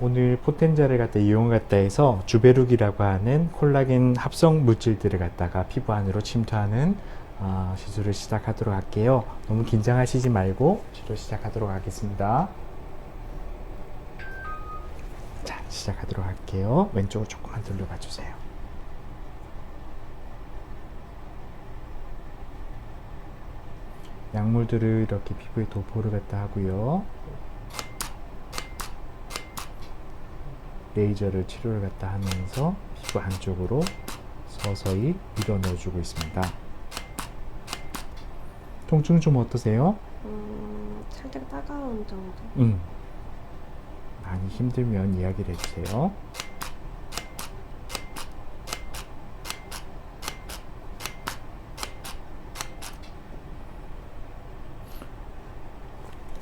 오늘 포텐자를 갖다 이용했다 해서 주베룩이라고 하는 콜라겐 합성 물질들을 갖다가 피부 안으로 침투하는 어, 시술을 시작하도록 할게요. 너무 긴장하시지 말고 치료 시작하도록 하겠습니다. 자, 시작하도록 할게요. 왼쪽으로 조금만 돌려봐 주세요. 약물들을 이렇게 피부에 도포를 갖다 하고요. 레이저를 치료를 갖다 하면서 피부 안쪽으로 서서히 밀어 넣어주고 있습니다. 통증 좀 어떠세요? 음, 살짝 따가운 정도. 음. 많이 힘들면 이야기를 해주세요.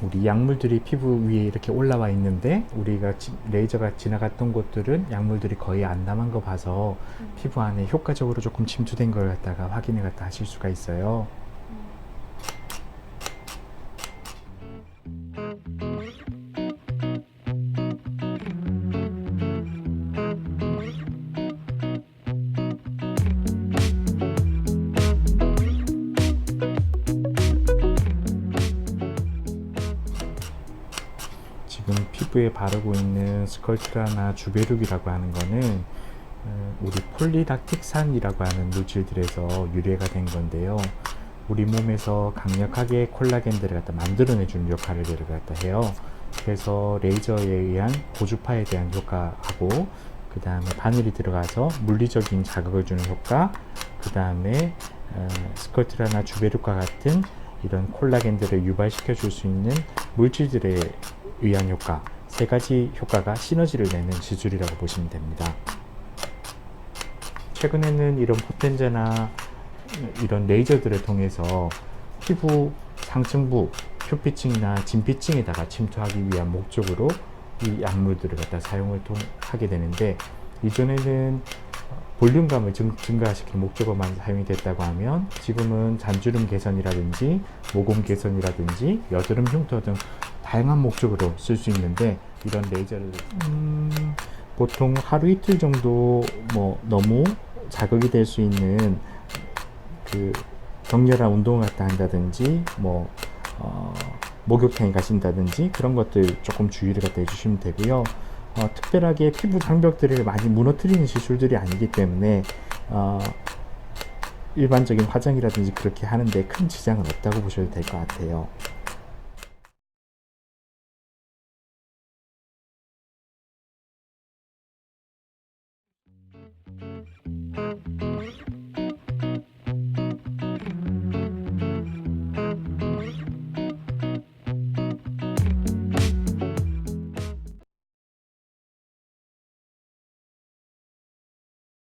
우리 약물들이 피부 위에 이렇게 올라와 있는데 우리가 지- 레이저가 지나갔던 곳들은 약물들이 거의 안 남은 거 봐서 음. 피부 안에 효과적으로 조금 침투된 걸 갖다가 확인을 갖다 하실 수가 있어요. 지금 피부에 바르고 있는 스컬트라나 주베룩이라고 하는 거는 어, 우리 폴리락틱산이라고 하는 물질들에서 유래가 된 건데요. 우리 몸에서 강력하게 콜라겐들을 갖다 만들어내주는 역할을 갖다 해요. 그래서 레이저에 의한 고주파에 대한 효과하고 그 다음에 바늘이 들어가서 물리적인 자극을 주는 효과 그 다음에 어, 스컬트라나 주베룩과 같은 이런 콜라겐들을 유발시켜 줄 수 있는 물질들에 의한 효과 세 가지 효과가 시너지를 내는 시술이라고 보시면 됩니다. 최근에는 이런 포텐자나 이런 레이저들을 통해서 피부 상층부 표피층이나 진피층에다가 침투하기 위한 목적으로 이 약물들을 갖다 사용을 통, 하게 되는데 이전에는 볼륨감을 증, 증가시킬 목적으로만 사용이 됐다고 하면 지금은 잔주름 개선이라든지 모공 개선이라든지 여드름 흉터 등 다양한 목적으로 쓸 수 있는데 이런 레이저를 음, 보통 하루 이틀 정도 뭐 너무 자극이 될 수 있는 그 격렬한 운동을 갖다 한다든지 뭐 어, 목욕탕에 가신다든지 그런 것들 조금 주의를 갖다 해주시면 되고요. 어, 특별하게 피부 장벽들을 많이 무너뜨리는 시술들이 아니기 때문에 어, 일반적인 화장이라든지 그렇게 하는데 큰 지장은 없다고 보셔도 될 것 같아요.